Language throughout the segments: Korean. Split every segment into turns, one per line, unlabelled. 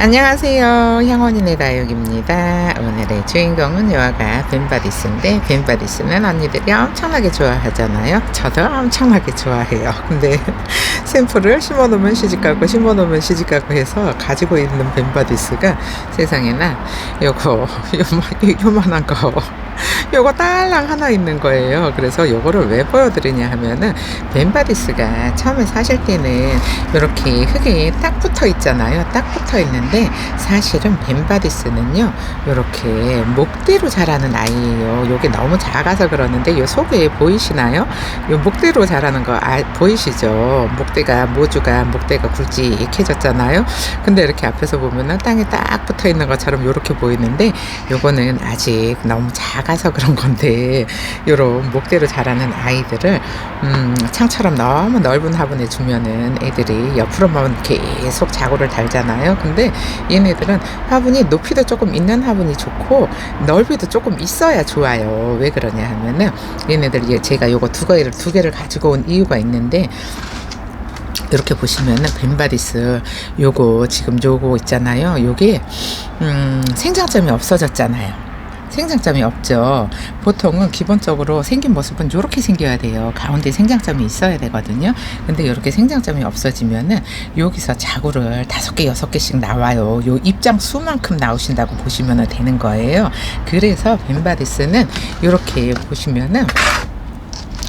안녕하세요. 향원이네 다육입니다. 오늘의 주인공은 여아가 벤바디스인데 벤바디스는 언니들이 엄청나게 좋아하잖아요. 저도 엄청나게 좋아해요. 근데 샘플을 심어놓으면 시집가고 심어놓으면 시집가고 해서 가지고 있는 벤바디스가 세상에나 요거 요만, 요만한 거 요거 딸랑 하나 있는 거예요. 그래서 요거를 왜 보여드리냐 하면은 벤바디스가 처음에 사실 때는 이렇게 흙이 딱 붙어 있잖아요. 딱 붙어 있는 데 사실은 벤바디스는요. 이렇게 목대로 자라는 아이예요. 요게 너무 작아서 그러는데 요 속에 보이시나요? 요 목대로 자라는 거 아, 보이시죠? 목대가 모주가 목대가 굵직해졌잖아요. 근데 이렇게 앞에서 보면은 땅에 딱 붙어 있는 것처럼 요렇게 보이는데 요거는 아직 너무 작아서 그런 건데 요런 목대로 자라는 아이들을 음, 창처럼 너무 넓은 화분에 주면은 애들이 옆으로만 계속 자고를 달잖아요. 근데 얘네들은 화분이 높이도 조금 있는 화분이 좋고 넓이도 조금 있어야 좋아요. 왜 그러냐 하면은 얘네들 얘- 제가 요거 두 개를 두 개를 가지고 온 이유가 있는데 이렇게 보시면은 벤바디스 요거 지금 요거 있잖아요. 요게 음, 생장점이 없어졌잖아요. 생장점이 없죠. 보통은 기본적으로 생긴 모습은 이렇게 생겨야 돼요. 가운데 생장점이 있어야 되거든요. 근데 이렇게 생장점이 없어지면은 여기서 자구를 다섯 개, 여섯 개씩 나와요. 요 입장 수만큼 나오신다고 보시면 되는 거예요. 그래서 벤바디스는 이렇게 보시면은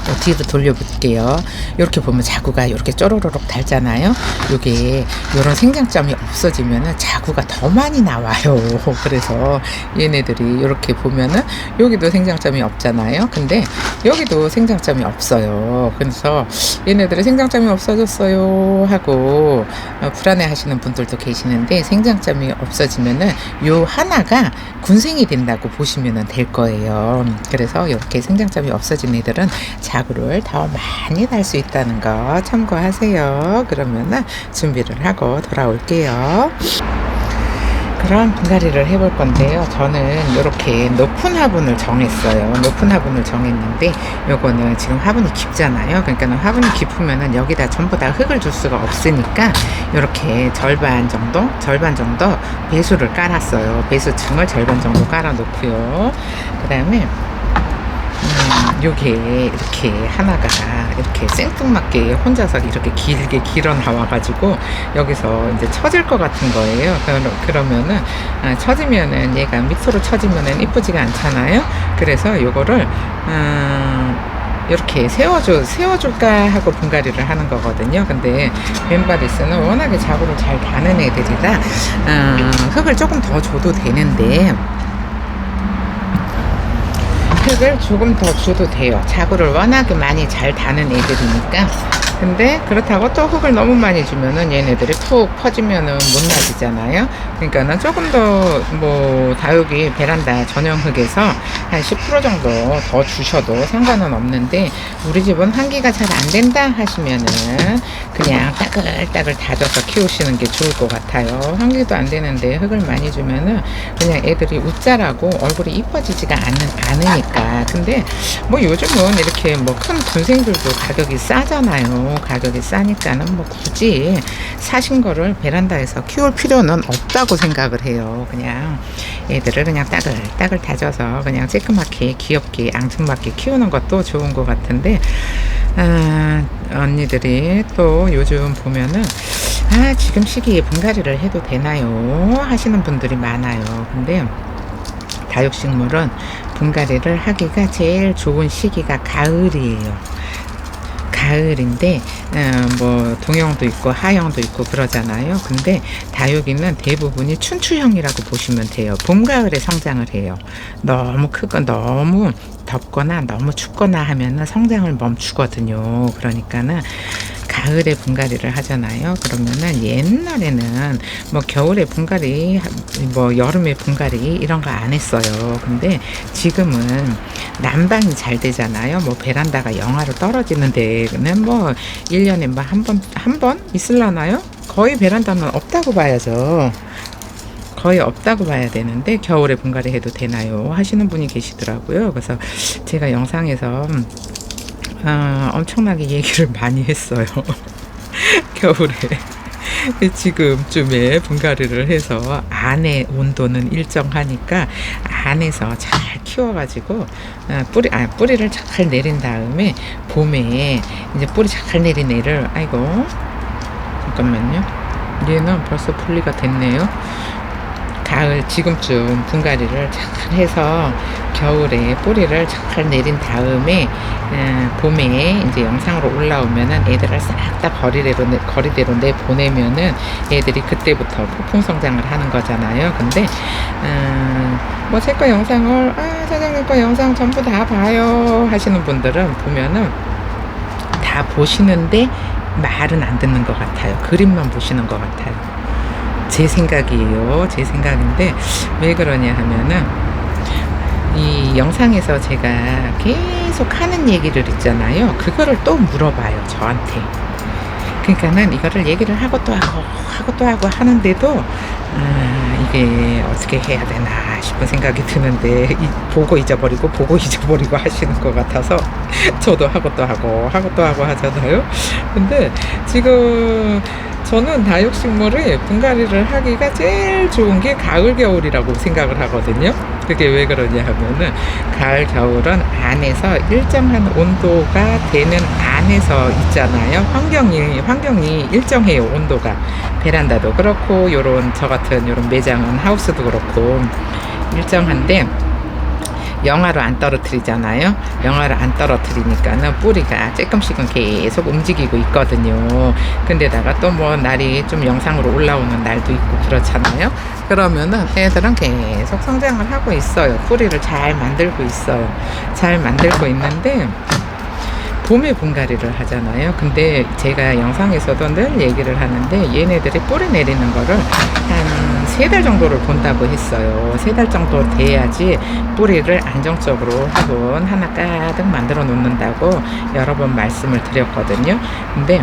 어, 뒤로 돌려볼게요. 이렇게 보면 자구가 이렇게 쪼로로록 달잖아요. 이게 이런 생장점이 없어지면은 자구가 더 많이 나와요. 그래서 얘네들이 이렇게 보면은 여기도 생장점이 없잖아요. 근데 여기도 생장점이 없어요. 그래서 얘네들이 생장점이 없어졌어요 하고 어, 불안해 하시는 분들도 계시는데 생장점이 없어지면은 요 하나가 군생이 된다고 보시면 될 거예요. 그래서 이렇게 생장점이 없어진 애들은 자 구를 더 많이 달 수 있다는 거 참고하세요. 그러면은 준비를 하고 돌아올게요. 그럼 분갈이를 해볼 건데요. 저는 이렇게 높은 화분을 정했어요. 높은 화분을 정했는데 요거는 지금 화분이 깊잖아요. 그러니까 화분이 깊으면은 여기다 전부 다 흙을 줄 수가 없으니까 이렇게 절반 정도, 절반 정도 배수를 깔았어요. 배수층을 절반 정도 깔아 놓고요. 그 다음에 음, 요게 이렇게 하나가 이렇게 생뚱맞게 혼자서 이렇게 길게 길어 나와가지고 여기서 이제 처질 것 같은 거예요. 그러- 그러면은 아, 처지면은 얘가 밑으로 처지면은 이쁘지가 않잖아요. 그래서 요거를 음, 이렇게 세워줘 세워줄까 하고 분갈이를 하는 거거든요. 근데 벤바디스는 워낙에 자구를 잘 다는 애들이라 음, 흙을 조금 더 줘도 되는데 흙을 조금 더 줘도 돼요. 자구를 워낙에 많이 잘 다는 애들이니까. 근데 그렇다고 또 흙을 너무 많이 주면은 얘네들이 푹 퍼지면은 못 나지잖아요. 그러니까는 조금 더 뭐 다육이 베란다 전용 흙에서 한 10% 정도 더 주셔도 상관은 없는데 우리 집은 환기가 잘 안 된다 하시면은 그냥 따글따글 다져서 키우시는 게 좋을 것 같아요. 환기도 안 되는데 흙을 많이 주면은 그냥 애들이 웃자라고 얼굴이 이뻐지지가 않는, 않으니까. 근데 뭐 요즘은 이렇게 뭐큰 군생들도 가격이 싸잖아요. 가격이 싸니까는 뭐 굳이 사신 거를 베란다에서 키울 필요는 없다고 생각을 해요. 그냥 애들을 그냥 따글따글 다져서 그냥 쬐끄맣게 귀엽게 앙증맞게 키우는 것도 좋은 것 같은데 아, 언니들이 또 요즘 보면은 아 지금 시기에 분갈이를 해도 되나요 하시는 분들이 많아요. 근데 다육식물은 분갈이를 하기가 제일 좋은 시기가 가을이에요. 가을인데 어, 뭐 동형도 있고 하형도 있고 그러잖아요. 근데 다육이는 대부분이 춘추형이라고 보시면 돼요. 봄 가을에 성장을 해요. 너무 크고 너무 덥거나 너무 춥거나 하면은 성장을 멈추거든요. 그러니까는 가을에 분갈이를 하잖아요. 그러면은 옛날에는 뭐 겨울에 분갈이, 뭐 여름에 분갈이 이런 거 안 했어요. 근데 지금은 난방이 잘 되잖아요. 뭐 베란다가 영하로 떨어지는 데는 뭐 1년에 뭐 한 번, 한 번 있을라나요? 거의 베란다는 없다고 봐야죠. 거의 없다고 봐야 되는데 겨울에 분갈이 해도 되나요? 하시는 분이 계시더라고요. 그래서 제가 영상에서 어, 엄청나게 얘기를 많이 했어요. 겨울에. 지금쯤에 분갈이를 해서 안에 온도는 일정하니까 안에서 잘 키워가지고 아, 뿌리 아 뿌리를 잘 내린 다음에 봄에 이제 뿌리 잘 내린 애를 아이고 잠깐만요. 얘는 벌써 분리가 됐네요 가을 지금쯤 분갈이를 잘 해서 겨울에 뿌리를 잘 내린 다음에 음, 봄에 이제 영상으로 올라오면은 애들을 싹 다 거리대로 내, 거리대로 내 보내면은 애들이 그때부터 폭풍 성장을 하는 거잖아요. 근데 음, 뭐제 거 영상을 아 사장님 거 영상 전부 다 봐요 하시는 분들은 보면은 다 보시는데 말은 안 듣는 것 같아요. 그림만 보시는 것 같아요. 제 생각이에요. 제 생각인데 왜 그러냐 하면은 이 영상에서 제가 계속 하는 얘기를 있잖아요. 그거를 또 물어봐요. 저한테. 그러니까는 이거를 얘기를 하고 또 하고 하고 또 하고 하는데도 아, 이게 어떻게 해야 되나 싶은 생각이 드는데 이, 보고 잊어버리고 보고 잊어버리고 하시는 것 같아서 저도 하고 또 하고 하고 또 하고 하잖아요. 근데 지금 저는 다육식물의 분갈이를 하기가 제일 좋은 게 가을 겨울이라고 생각을 하거든요. 그게 왜 그러냐 하면은 가을 겨울은 안에서 일정한 온도가 되는 안에서 있잖아요. 환경이 환경이 일정해요 온도가 베란다도 그렇고 요런 저 같은 요런 매장은 하우스도 그렇고 일정한데 영하로 안 떨어뜨리잖아요. 영하로 안 떨어뜨리니까는 뿌리가 조금씩은 계속 움직이고 있거든요. 근데다가 또 뭐 날이 좀 영상으로 올라오는 날도 있고 그렇잖아요. 그러면은 애들은 계속 성장을 하고 있어요. 뿌리를 잘 만들고 있어요. 잘 만들고 있는데 봄에 분갈이를 하잖아요. 근데 제가 영상에서도 늘 얘기를 하는데 얘네들이 뿌리 내리는 거를 한 세 달 정도를 본다고 했어요. 세 달 정도 돼야지 뿌리를 안정적으로 화분 하나 가득 만들어 놓는다고 여러 번 말씀을 드렸거든요. 근데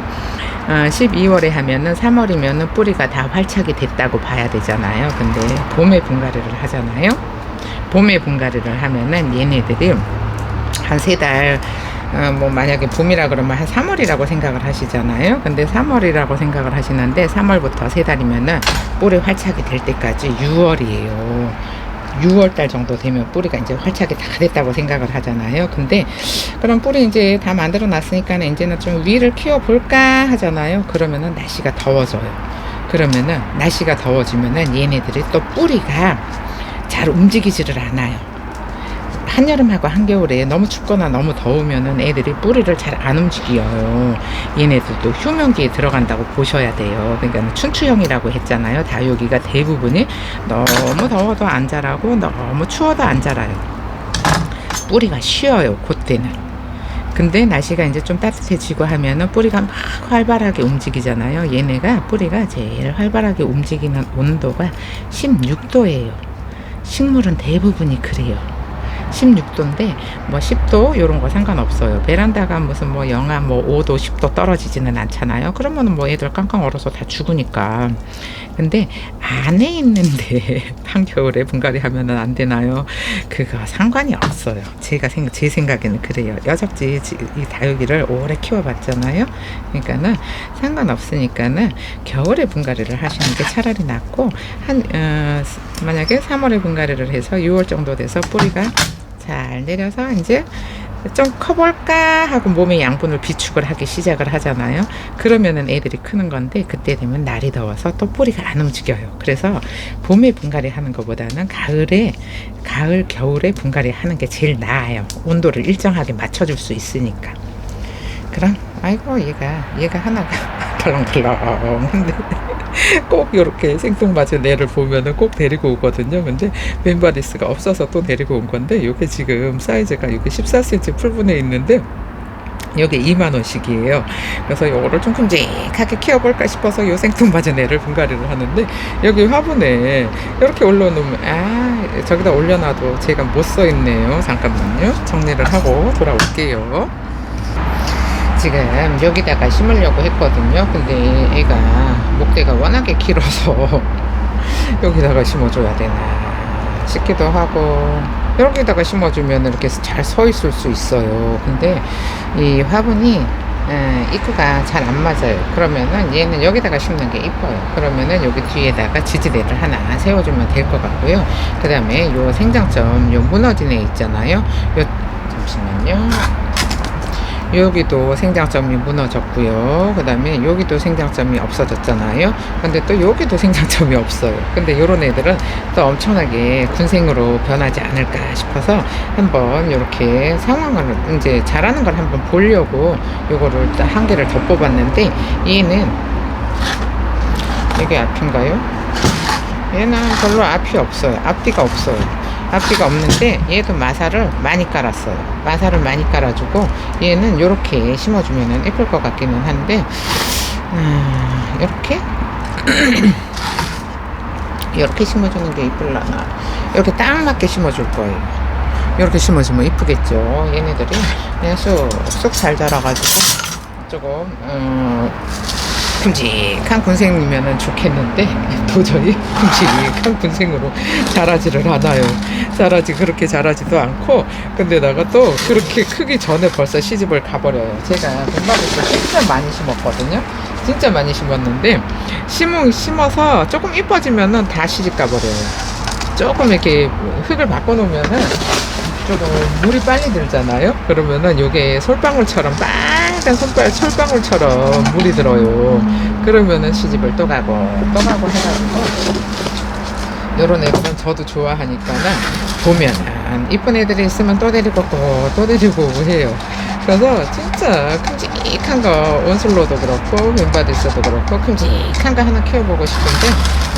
어, 12월에 하면은 3월이면은 뿌리가 다 활착이 됐다고 봐야 되잖아요. 근데 봄에 분갈이를 하잖아요. 봄에 분갈이를 하면은 얘네들이 한 세 달, 어, 뭐, 만약에 봄이라 그러면 한 3월이라고 생각을 하시잖아요. 근데 3월이라고 생각을 하시는데, 3월부터 세 달이면은 뿌리 활착이 될 때까지 6월이에요. 6월 달 정도 되면 뿌리가 이제 활착이 다 됐다고 생각을 하잖아요. 근데 그럼 뿌리 이제 다 만들어 놨으니까 이제는 좀 위를 키워 볼까 하잖아요. 그러면은 날씨가 더워져요. 그러면은 날씨가 더워지면은 얘네들이 또 뿌리가 잘 움직이지를 않아요. 한여름하고 한겨울에 너무 춥거나 너무 더우면은 애들이 뿌리를 잘 안 움직여요. 얘네들도 휴면기에 들어간다고 보셔야 돼요. 그러니까 춘추형이라고 했잖아요. 다육이가 대부분이 너무 더워도 안 자라고 너무 추워도 안 자라요. 뿌리가 쉬어요. 그때는. 근데 날씨가 이제 좀 따뜻해지고 하면은 뿌리가 막 활발하게 움직이잖아요. 얘네가 뿌리가 제일 활발하게 움직이는 온도가 16도예요. 식물은 대부분이 그래요. 16도인데 뭐 10도 이런 거 상관없어요. 베란다가 무슨 뭐 영하 뭐 5도 10도 떨어지지는 않잖아요. 그러면은 뭐 애들 깡깡 얼어서 다 죽으니까. 근데 안에 있는데 한겨울에 분갈이 하면은 안 되나요? 그거 상관이 없어요. 제가 생각 제 생각에는 그래요. 여적지 이 다육이를 오래 키워봤잖아요. 그러니까는 상관없으니까는 겨울에 분갈이를 하시는 게 차라리 낫고 한 어, 만약에 3월에 분갈이를 해서 6월 정도 돼서 뿌리가 잘 내려서 이제 좀 커볼까 하고 몸의 양분을 비축을 하기 시작을 하잖아요. 그러면은 애들이 크는 건데 그때 되면 날이 더워서 또 뿌리가 안 움직여요. 그래서 봄에 분갈이 하는 것보다는 가을에 가을 겨울에 분갈이 하는 게 제일 나아요. 온도를 일정하게 맞춰줄 수 있으니까. 그럼 아이고 얘가 얘가 하나가 덜렁덜렁 꼭 이렇게 생뚱맞은 애를 보면은 꼭 데리고 오거든요. 근데 벤바리스가 없어서 또 데리고 온 건데 이게 지금 사이즈가 이게 14cm 풀분에 있는데 여기 2만 원씩이에요. 그래서 이거를 좀 큼직하게 키워볼까 싶어서 요 생뚱맞은 애를 분갈이를 하는데 여기 화분에 이렇게 올려놓으면 아 저기다 올려놔도 제가 못 써 있네요. 잠깐만요. 정리를 하고 돌아올게요. 지금 여기다가 심으려고 했거든요. 근데 애가 목대가 워낙에 길어서 여기다가 심어줘야 되나 싶기도 하고 여기다가 심어주면 이렇게 잘 서 있을 수 있어요. 근데 이 화분이 에, 입구가 잘 안 맞아요. 그러면은 얘는 여기다가 심는 게 이뻐요. 그러면은 여기 뒤에다가 지지대를 하나 세워주면 될 것 같고요. 그 다음에 요 생장점, 요 무너진 애 있잖아요. 요, 잠시만요. 여기도 생장점이 무너졌고요. 그 다음에 여기도 생장점이 없어졌잖아요. 근데 또 여기도 생장점이 없어요. 근데 요런 애들은 또 엄청나게 군생으로 변하지 않을까 싶어서 한번 이렇게 상황을 이제 잘하는 걸 한번 보려고 요거를 딱한 개를 더 뽑았는데 얘는 이게 앞인가요? 얘는 별로 앞이 없어요. 앞뒤가 없어요. 앞뒤가 없는데 얘도 마사를 많이 깔았어요. 마사를 많이 깔아주고 얘는 이렇게 심어주면 예쁠 것 같기는 한데 음, 이렇게 이렇게 심어주는 게 이쁠라나 이렇게 딱 맞게 심어줄 거예요. 이렇게 심어주면 이쁘겠죠. 얘네들이 그냥 쑥쑥 잘 자라가지고 조금 음, 큼직한 군생이면 좋겠는데 도저히 큼직한 군생으로 자라지를 않아요. 자라지 그렇게 자라지도 않고 근데다가 또 그렇게 크기 전에 벌써 시집을 가버려요. 제가 백마국도 진짜 많이 심었거든요. 진짜 많이 심었는데 심은 심어서 조금 이뻐지면은 다 시집 가버려요. 조금 이렇게 흙을 바꿔놓으면은 조금 물이 빨리 들잖아요. 그러면은 요게 솔방울처럼 빨간 손발 솔방울처럼 물이 들어요. 그러면은 시집을 또 가고 또 가고 해가지고 요런 애들은 저도 좋아하니까는 보면은 이쁜 애들이 있으면 또 데리고 오고 또 데리고 해요. 그래서 진짜 큼직한 거 온슬로도 그렇고 윈바디스도 그렇고 큼직한 거 하나 키워보고 싶은데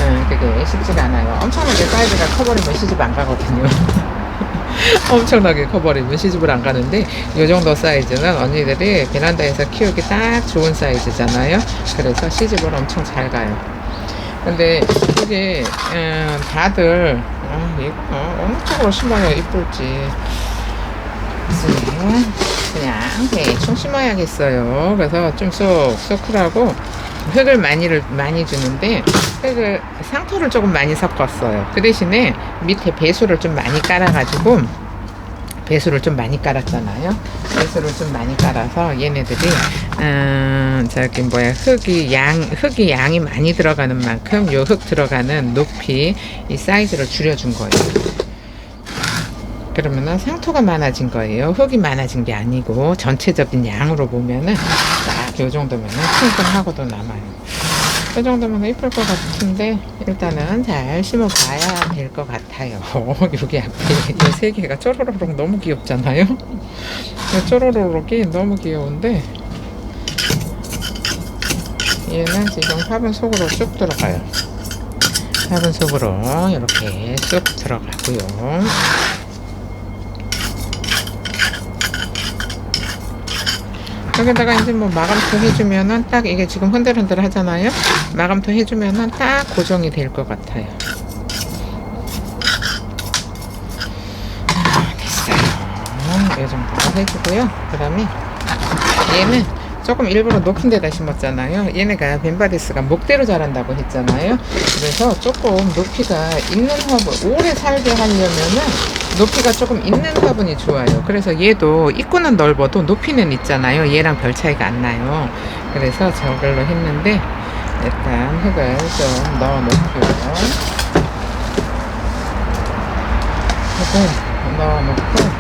음, 그게 쉽지가 않아요. 엄청나게 사이즈가 커버리면 시집 안 가거든요. 엄청나게 커버리면 시집을 안 가는데 이 정도 사이즈는 언니들이 베란다에서 키우기 딱 좋은 사이즈잖아요. 그래서 시집을 엄청 잘 가요. 근데 이게 음, 다들 아, 이거 어느 쪽으로 심어야 이쁠지 그냥 그냥 대충 심어야겠어요. 그래서 좀 쏙쏙 크라고 흙을 많이를 많이 주는데 흙을 상토를 조금 많이 섞었어요. 그 대신에 밑에 배수를 좀 많이 깔아가지고 배수를 좀 많이 깔았잖아요. 배수를 좀 많이 깔아서 얘네들이 음, 저기 뭐야 흙이 양 흙이 양이 많이 들어가는 만큼 요 흙 들어가는 높이 이 사이즈를 줄여준 거예요. 그러면은 상토가 많아진 거예요. 흙이 많아진 게 아니고 전체적인 양으로 보면은 딱 요 정도면은 충분하고도 남아요. 이 정도면 이쁠 것 같은데 일단은 잘 심어봐야 될 것 같아요. 여기 앞에 이 세 개가 쪼로로록 너무 귀엽잖아요. 이 쪼로로록이 너무 귀여운데 얘는 지금 화분 속으로 쑥 들어가요. 화분 속으로 이렇게 쑥 들어가고요. 여기다가 이제 뭐 마감토 해주면은 딱 이게 지금 흔들흔들 하잖아요. 마감토 해주면은 딱 고정이 될 것 같아요. 아, 됐어요. 이 정도 해주고요. 그 다음에 얘는 조금 일부러 높은 데다 심었잖아요. 얘네가 벤바디스가 목대로 자란다고 했잖아요. 그래서 조금 높이가 있는 화분, 오래 살게 하려면은 높이가 조금 있는 화분이 좋아요. 그래서 얘도 입구는 넓어도 높이는 있잖아요. 얘랑 별 차이가 안 나요. 그래서 저걸로 했는데 일단 흙을 좀 넣어 놓고요. 흙을 넣어 놓고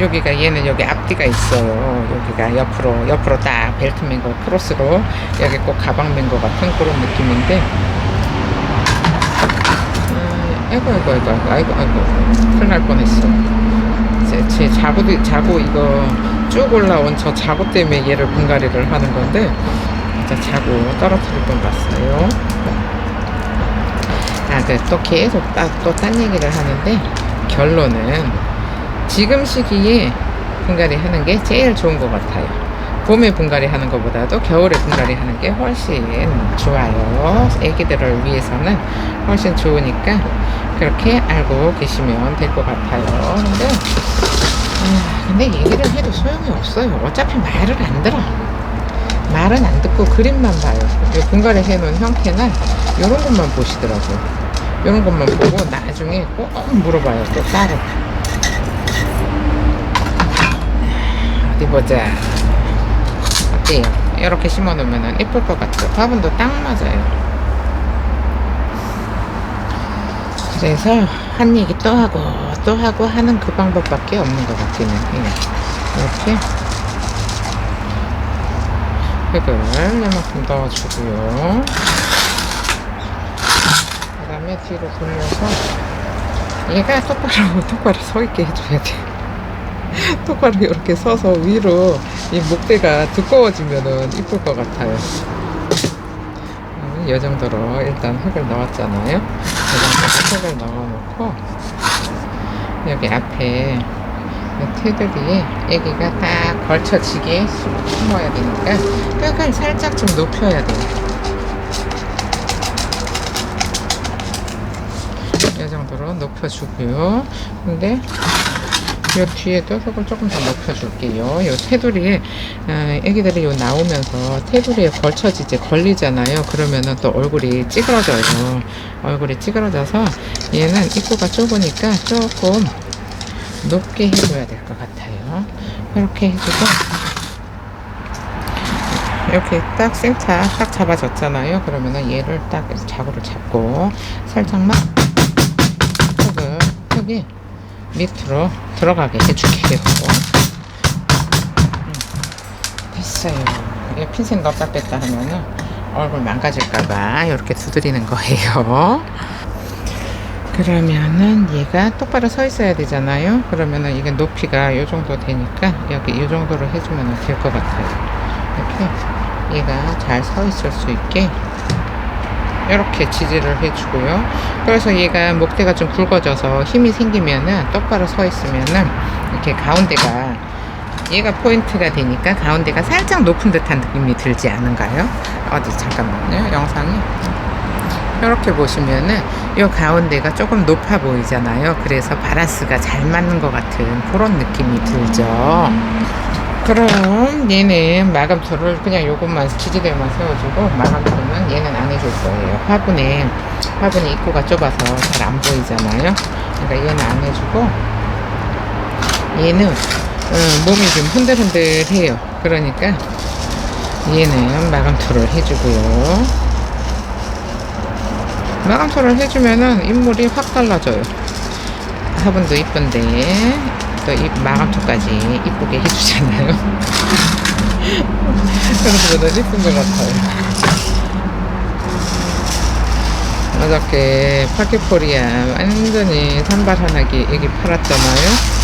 여기가 얘는 여기 앞뒤가 있어요. 여기가 옆으로 옆으로 딱 벨트 맨 거 크로스로 여기 꼭 가방 맨거 같은 그런 느낌인데 음, 아이고 아이고 아이고 아이고 아이고 아이고 큰일 날 뻔했어. 제, 제 자구도 자구 이거 쭉 올라온 저 자구 때문에 얘를 분갈이를 하는 건데 진짜 자구 떨어뜨릴 뻔 봤어요. 아, 네, 또 계속 또딴 얘기를 하는데 결론은 지금 시기에 분갈이 하는 게 제일 좋은 것 같아요. 봄에 분갈이 하는 것보다도 겨울에 분갈이 하는 게 훨씬 좋아요. 애기들을 위해서는 훨씬 좋으니까 그렇게 알고 계시면 될 것 같아요. 근데, 아, 근데 얘기를 해도 소용이 없어요. 어차피 말을 안 들어. 말은 안 듣고 그림만 봐요. 이 분갈이 해놓은 형태는 이런 것만 보시더라고요. 이런 것만 보고 나중에 꼭 물어봐요. 또 따로. 어디 보자. 어때요? 이렇게 심어놓으면 이쁠 것 같아요. 화분도 딱 맞아요. 그래서 한 얘기 또 하고 또 하고 하는 그 방법밖에 없는 것 같기는 해요. 이렇게 흙을 이만큼 넣어주고요. 그 다음에 뒤로 돌려서 얘가 똑바로 똑바로 서 있게 해줘야 돼. 똑바로 이렇게 서서 위로 이 목대가 두꺼워지면은 이쁠 것 같아요. 음, 이 정도로 일단 흙을 넣었잖아요. 이 정도로 흙을 넣어놓고 여기 앞에 이 테두리에 여기가 딱 걸쳐지게 심어야 되니까 흙을 살짝 좀 높여야 돼요. 이 정도로 높여주고요. 근데 요 뒤에도 흙을 조금 더 높여줄게요. 요 테두리에 어, 애기들이 요 나오면서 테두리에 걸쳐지지 걸리잖아요. 그러면은 또 얼굴이 찌그러져요. 얼굴이 찌그러져서 얘는 입구가 좁으니까 조금 높게 해줘야 될 것 같아요. 이렇게 해주고 이렇게 딱 센터 딱 잡아줬잖아요. 그러면은 얘를 딱 자구를 잡고 살짝만 흙을 흙이 밑으로 들어가게 해줄게요. 음, 됐어요. 이 핀셋 넣었다 뺐다 하면은 얼굴 망가질까봐 이렇게 두드리는 거예요. 그러면은 얘가 똑바로 서 있어야 되잖아요. 그러면은 이게 높이가 이 정도 되니까 여기 이 정도로 해주면 될 것 같아요. 이렇게 얘가 잘 서 있을 수 있게 이렇게 지지를 해주고요. 그래서 얘가 목대가 좀 굵어져서 힘이 생기면은 똑바로 서 있으면은 이렇게 가운데가 얘가 포인트가 되니까 가운데가 살짝 높은 듯한 느낌이 들지 않은가요? 어디 잠깐만요. 영상이 이렇게 보시면은 이 가운데가 조금 높아 보이잖아요. 그래서 바란스가 잘 맞는 것 같은 그런 느낌이 들죠. 그럼 얘는 마감토를 그냥 요것만 지지대만 세워주고 마감토는 얘는 안 해줄 거예요. 화분에 화분에 입구가 좁아서 잘 안 보이잖아요. 그러니까 얘는 안 해주고 얘는 어, 몸이 좀 흔들흔들해요. 그러니까 얘는 마감토를 해주고요. 마감토를 해주면은 인물이 확 달라져요. 화분도 이쁜데 또 이 마감토까지 이쁘게 해주잖아요. 그러면 이쁜 것 같아요. 어저께 파키포리아 완전히 산발하나게 애기 팔았잖아요.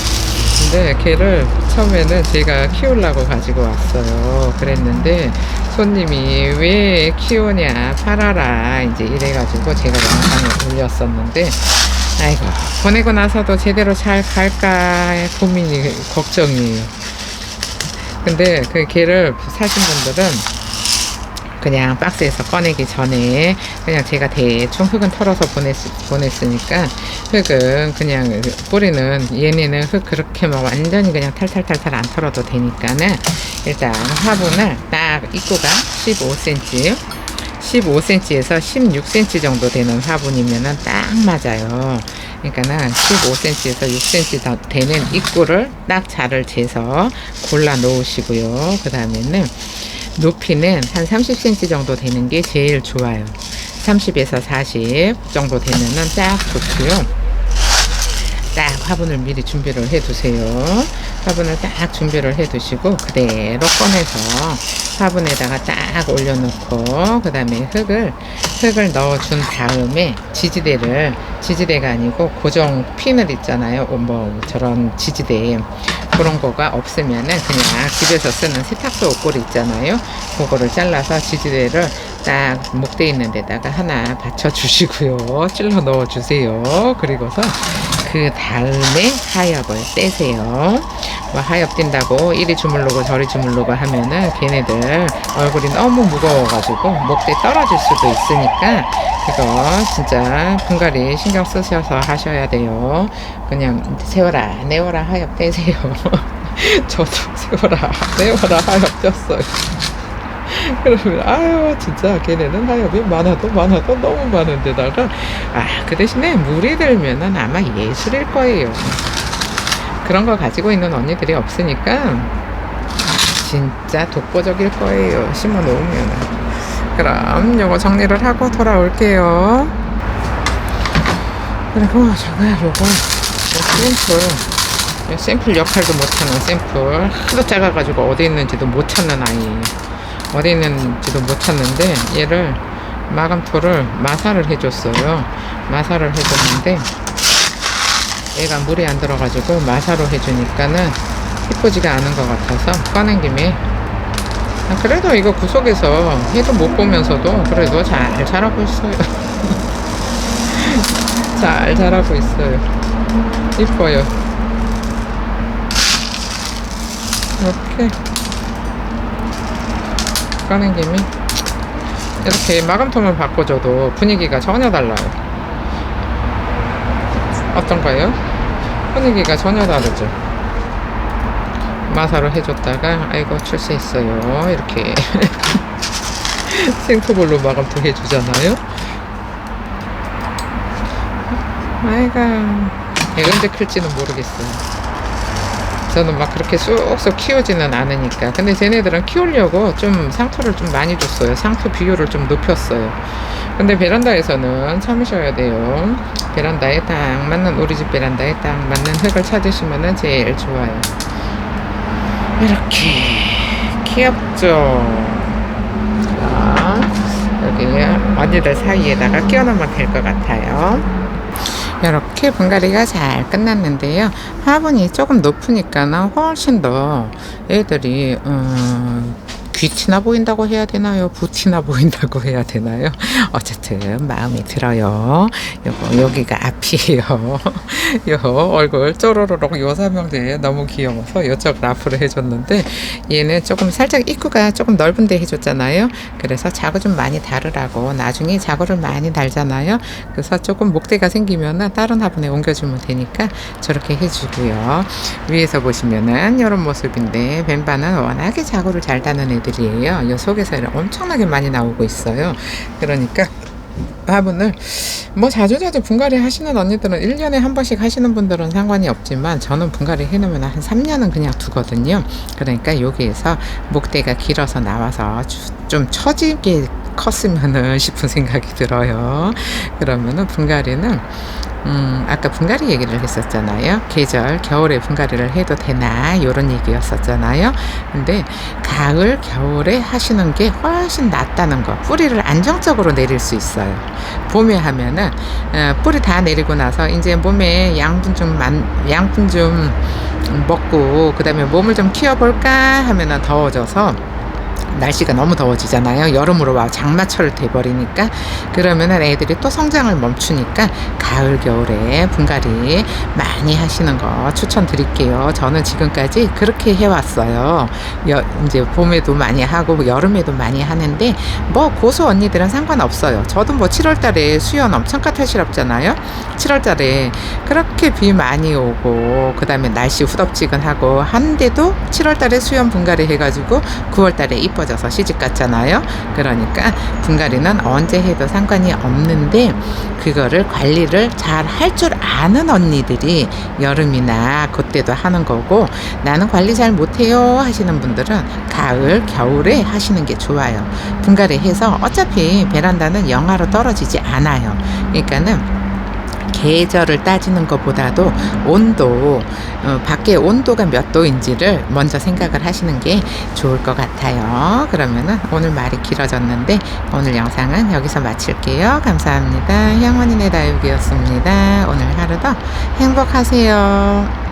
근데 걔를 처음에는 제가 키우려고 가지고 왔어요. 그랬는데 손님이 왜 키우냐 팔아라 이제 이래가지고 제가 영상을 올렸었는데 아이고 보내고 나서도 제대로 잘 갈까 고민이 걱정이에요. 근데 그 개를 사신 분들은 그냥 박스에서 꺼내기 전에 그냥 제가 대충 흙은 털어서 보냈, 보냈으니까 흙은 그냥 뿌리는 얘네는 흙 그렇게 막 완전히 그냥 탈탈탈탈 안 털어도 되니까는 일단 화분을 딱 입구가 15cm 15cm에서 16cm 정도 되는 화분이면은 딱 맞아요. 그러니까는 15cm에서 6cm 더 되는 입구를 딱 자를 재서 골라 놓으시고요. 그 다음에는 높이는 한 30cm 정도 되는 게 제일 좋아요. 30에서 40 정도 되면은 딱 좋고요. 딱 화분을 미리 준비를 해 두세요. 화분을 딱 준비를 해 두시고 그대로 꺼내서 화분에다가 딱 올려놓고 그 다음에 흙을 흙을 넣어준 다음에 지지대를 지지대가 아니고 고정 핀을 있잖아요. 어, 뭐 저런 지지대 그런 거가 없으면은 그냥 집에서 쓰는 세탁소 옷걸이 있잖아요. 그거를 잘라서 지지대를 딱 목대 있는 데다가 하나 받쳐 주시고요. 찔러 넣어 주세요. 그리고서 그 다음에 하엽을 떼세요. 뭐 하엽 뛴다고 이리 주물르고 저리 주물르고 하면은 걔네들 얼굴이 너무 무거워가지고 목대 떨어질 수도 있으니까 그거 진짜 분갈이 신경 쓰셔서 하셔야 돼요. 그냥 세워라 내워라 하엽 떼세요. 저도 세워라 내워라 하엽 쪘어요. 그러면 아유 진짜 걔네는 하엽이 많아도 많아도 너무 많은데다가 아 그 대신에 물이 들면은 아마 예술일 거예요. 그런 거 가지고 있는 언니들이 없으니까 진짜 독보적일 거예요. 심어 놓으면. 그럼 요거 정리를 하고 돌아올게요. 그리고 제가 요거 요 샘플 요 샘플 역할도 못하는 샘플 하도 작아가지고 어디 있는지도 못 찾는 아이 어디 있는지도 못 찾는데 얘를 마감토를 마사를 해줬어요. 마사를 해줬는데 얘가 물이 안 들어가지고 마사로 해주니까는 이쁘지가 않은 것 같아서 꺼낸 김에 아, 그래도 이거 구석에서 해도 못 보면서도 그래도 잘 자라고 있어요. 잘 자라고 있어요. 이뻐요. 이렇게 꺼낸 김에 이렇게 마감통을 바꿔줘도 분위기가 전혀 달라요. 어떤가요? 분위기가 전혀 다르죠. 마사로 해줬다가 아이고 출세했어요. 이렇게. 생토볼로 마감통 해주잖아요. 아이가 언제 클지는 모르겠어요 저는 막 그렇게 쑥쑥 키우지는 않으니까. 근데 쟤네들은 키우려고 좀 상토를 좀 많이 줬어요. 상토 비율을 좀 높였어요. 근데 베란다에서는 참으셔야 돼요. 베란다에 딱 맞는 우리 집 베란다에 딱 맞는 흙을 찾으시면 제일 좋아요. 이렇게. 귀엽죠? 자, 여기 언니들 사이에다가 끼워놓으면 될 것 같아요 이렇게 분갈이가 잘 끝났는데요. 화분이 조금 높으니까는 훨씬 더 애들이 음, 귀티나 보인다고 해야 되나요? 부티나 보인다고 해야 되나요? 어쨌든 마음에 들어요. 요거 여기가 앞이에요. 요 얼굴 쪼로로록 요 삼형제 너무 귀여워서 요쪽 앞으로 해줬는데 얘는 조금 살짝 입구가 조금 넓은데 해줬잖아요. 그래서 자구 좀 많이 다르라고 나중에 자구를 많이 달잖아요. 그래서 조금 목대가 생기면은 다른 화분에 옮겨주면 되니까 저렇게 해주고요. 위에서 보시면은 이런 모습인데 벤바는 워낙에 자구를 잘 다는 애들이 에요. 이 속에서 엄청나게 많이 나오고 있어요. 그러니까 화분을 뭐 자주자주 분갈이 하시는 언니들은 1년에 한 번씩 하시는 분들은 상관이 없지만 저는 분갈이 해놓으면 한 3년은 그냥 두거든요. 그러니까 여기에서 목대가 길어서 나와서 주- 좀 처지게 컸으면은 싶은 생각이 들어요. 그러면은 분갈이는 음, 아까 분갈이 얘기를 했었잖아요. 계절, 겨울에 분갈이를 해도 되나, 요런 얘기였었잖아요. 근데 가을, 겨울에 하시는 게 훨씬 낫다는 거. 뿌리를 안정적으로 내릴 수 있어요. 봄에 하면은, 어, 뿌리 다 내리고 나서 이제 몸에 양분 좀 만, 양분 좀 먹고, 그 다음에 몸을 좀 키워볼까 하면은 더워져서, 날씨가 너무 더워지잖아요. 여름으로 와 장마철 돼버리니까 그러면은 애들이 또 성장을 멈추니까 가을 겨울에 분갈이 많이 하시는 거 추천드릴게요. 저는 지금까지 그렇게 해왔어요. 여, 이제 봄에도 많이 하고 여름에도 많이 하는데 뭐 고수 언니들은 상관없어요. 저도 뭐 7월달에 수연 엄청 까탈스럽잖아요. 7월달에 그렇게 비 많이 오고 그 다음에 날씨 후덥지근하고 한데도 7월달에 수연 분갈이 해가지고 9월달에 이뻐 져서 시집 갔잖아요. 그러니까 분갈이는 언제 해도 상관이 없는데 그거를 관리를 잘 할 줄 아는 언니들이 여름이나 그때도 하는 거고 나는 관리 잘 못해요 하시는 분들은 가을 겨울에 하시는 게 좋아요. 분갈이 해서 어차피 베란다는 영하로 떨어지지 않아요. 그러니까는 계절을 따지는 것보다도 온도, 어, 밖에 온도가 몇 도인지를 먼저 생각을 하시는 게 좋을 것 같아요. 그러면은 오늘 말이 길어졌는데 오늘 영상은 여기서 마칠게요. 감사합니다. 향원이네 다육이었습니다. 오늘 하루도 행복하세요.